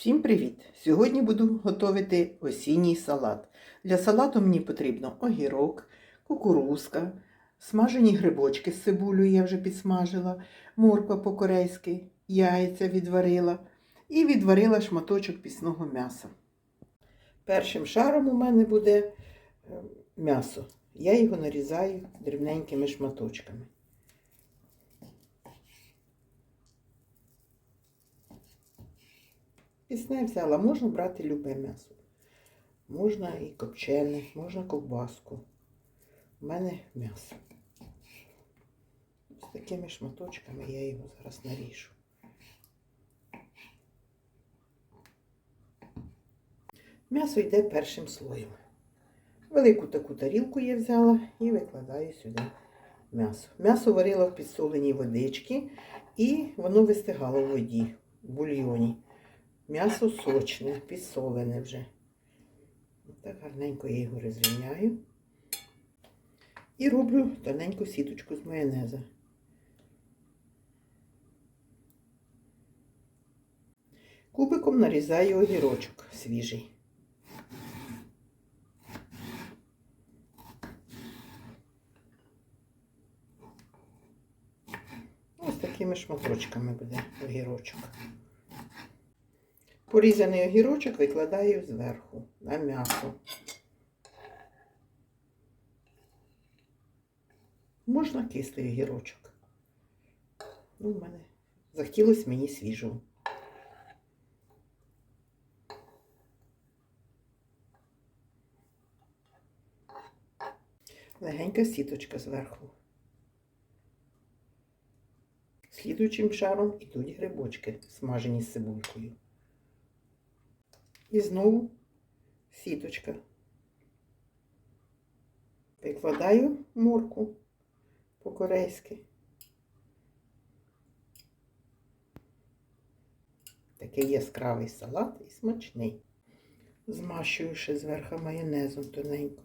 Всім привіт! Сьогодні буду готувати осінній салат. Для салату мені потрібно огірок, кукурузка, смажені грибочки з цибулею я вже підсмажила, морква по-корейськи, яйця відварила і відварила шматочок пісного м'яса. Першим шаром у мене буде е, м'ясо. Я його нарізаю дрібненькими шматочками. Пісне взяла, можна брати любе м'ясо. Можна і копчене, можна ковбаску. У мене м'ясо. З такими шматочками я його зараз наріжу. М'ясо йде першим слоєм. Велику таку тарілку я взяла і викладаю сюди м'ясо. М'ясо варила в підсоленій водичці і воно вистигало в воді, в бульйоні. М'ясо сочне, підсолене вже. Так гарненько я його розрівняю. І роблю тоненьку сіточку з майонеза. Кубиком нарізаю огірочок свіжий. Ось такими шматочками буде огірочок. Порізаний огірочок викладаю зверху на м'ясо. Можна кислий огірочок. Ну, в мене захотілося мені свіжого. Легенька сіточка зверху. Слідуючим шаром ідуть грибочки, смажені з цибулькою. І знову сіточка. Викладаю морку по-корейськи. Такий яскравий салат і смачний. Змащую ще зверху майонезом тоненько.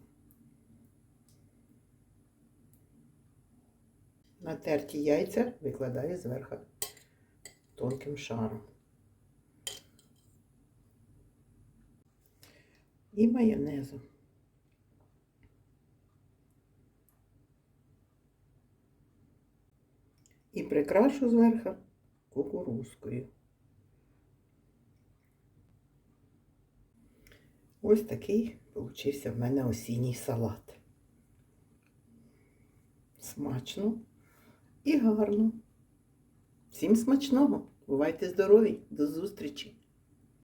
Натерті яйця викладаю зверху тонким шаром. І майонезом. І прикрашу зверху кукурузкою. Ось такий получився в мене осінній салат. Смачно і гарно. Всім смачного! Бувайте здорові! До зустрічі!